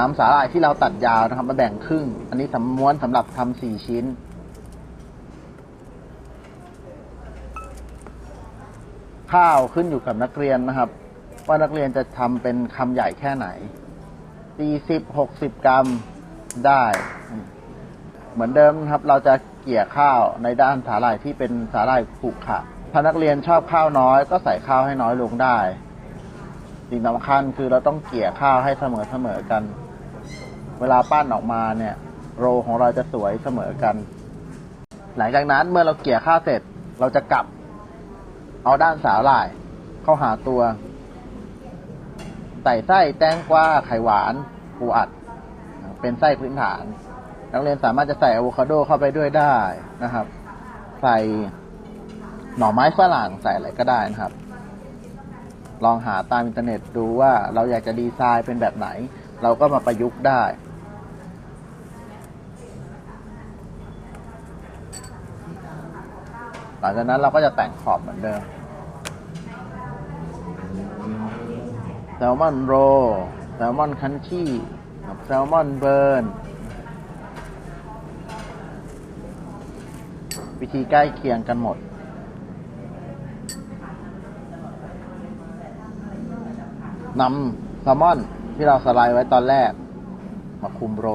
นำสาหร่ายที่เราตัดยาวนะครับ มาแบ่งครึ่ง อันนี้สำม้วนสำหรับทำสี่ชิ้น ข้าวขึ้นอยู่กับนักเรียนนะครับ ว่านักเรียนจะทำเป็นคำใหญ่แค่ไหนสี่สิบหกสิบกรัมได้ เหมือนเดิมนะครับ เราจะเกี่ยข้าวในด้านสาหร่ายที่เป็นสาหร่ายขรุขระถ้านักเรียนชอบข้าวน้อย ก็ใส่ข้าวให้น้อยลงได้สิ่งสำคัญคือเราต้องเกี่ยข้าวให้เสมอเสมอกัน เวลาปั้นออกมาเนี่ย โรของเราจะสวยเสมอกัน หลังจากนั้นเมื่อเราเกี่ยข้าวเสร็จเราจะกลับ เอาด้านสาหร่าย เข้าหาตัวใส่ไส้แตงกวาไข่หวานปูอัด เป็นไส้พื้นฐาน นักเรียนสามารถจะใส่อะโวคาโดเข้าไปด้วยได้นะครับ ใส่หน่อไม้ฝรั่งใส่อะไรก็ได้นะครับ ลองหาตามอินเทอร์เน็ตดูว่าเราอยากจะดีไซน์เป็นแบบไหน เราก็มาประยุกต์ได้ หลังจากนั้นเราก็จะแต่งขอบเหมือนเดิมแซลมอนโรแซลมอนคันชี่กับแซลมอนเบิร์นวิธีใกล้เคียงกันหมด นำแซลมอนที่เราสไลด์ไว้ตอนแรก มาคุมโร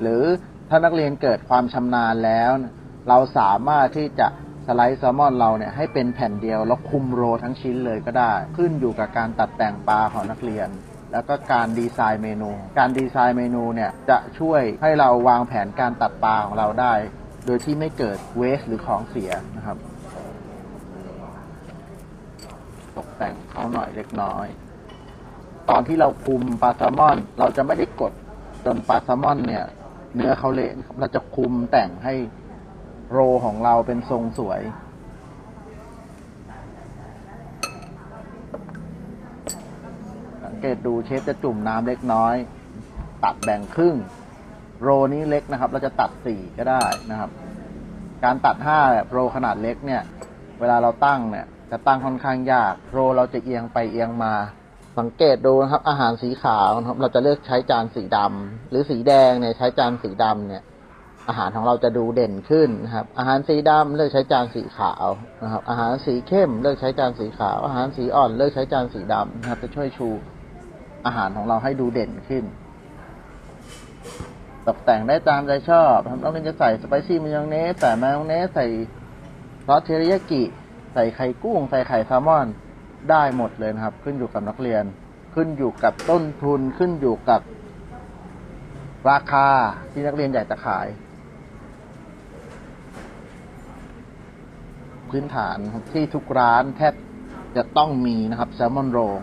หรือถ้านักเรียนเกิดความชำนาญแล้ว เราสามารถที่จะ สไลด์แซลมอนเราเนี่ยให้เป็นแผ่นเดียว แล้วคุมโรทั้งชิ้นเลยก็ได้ ขึ้นอยู่กับการตัดแต่งปลาของนักเรียน แล้วก็การดีไซน์เมนู การดีไซน์เมนูเนี่ยจะช่วยให้เราวางแผนการตัดปลาของเราได้ โดยที่ไม่เกิดเวสหรือของเสียนะครับ ตกแต่งเขาหน่อยเล็กน้อย ตอนที่เราคุมปลาแซลมอน เราจะไม่ได้กดจนปลาแซลมอนเนี่ย เนื้อเขาเละนะครับเราจะคุมแต่งให้ โรของเราเป็นทรงสวย สังเกตดูเชฟจะจุ่มน้ำเล็กน้อย ตัดแบ่งครึ่ง โรนี้เล็กนะครับ เราจะตัดสี่ก็ได้นะครับ การตัดห้าโรขนาดเล็กเนี่ย เวลาเราตั้งเนี่ยจะตั้งค่อนข้างยาก โรเราจะเอียงไปเอียงมา สังเกตดูนะครับ อาหารสีขาวนะครับ เราจะเลือกใช้จานสีดำหรือสีแดงเนี่ยใช้จานสีดำเนี่ย อาหารของเราจะดูเด่นขึ้นนะครับ อาหารสีดำเลือกใช้จานสีขาวนะครับ อาหารสีเข้มเลือกใช้จานสีขาว อาหารสีอ่อนเลือกใช้จานสีดำนะครับ จะช่วยชูอาหารของเราให้ดูเด่นขึ้น ตกแต่งได้ตามใจชอบนะครับต้องเรียนจะใส่สไปซี่มายองเนสใส่มายองเนสใส่ซอสเทริยากิ ใส่ไข่กุ้ง ใส่ไข่แซลมอนได้หมดเลยนะครับ ขึ้นอยู่กับนักเรียน ขึ้นอยู่กับต้นทุนขึ้นอยู่กับราคาที่นักเรียนอยากจะขาย พื้นฐานที่ทุกร้านแทบจะต้องมีนะครับแซลมอนโรล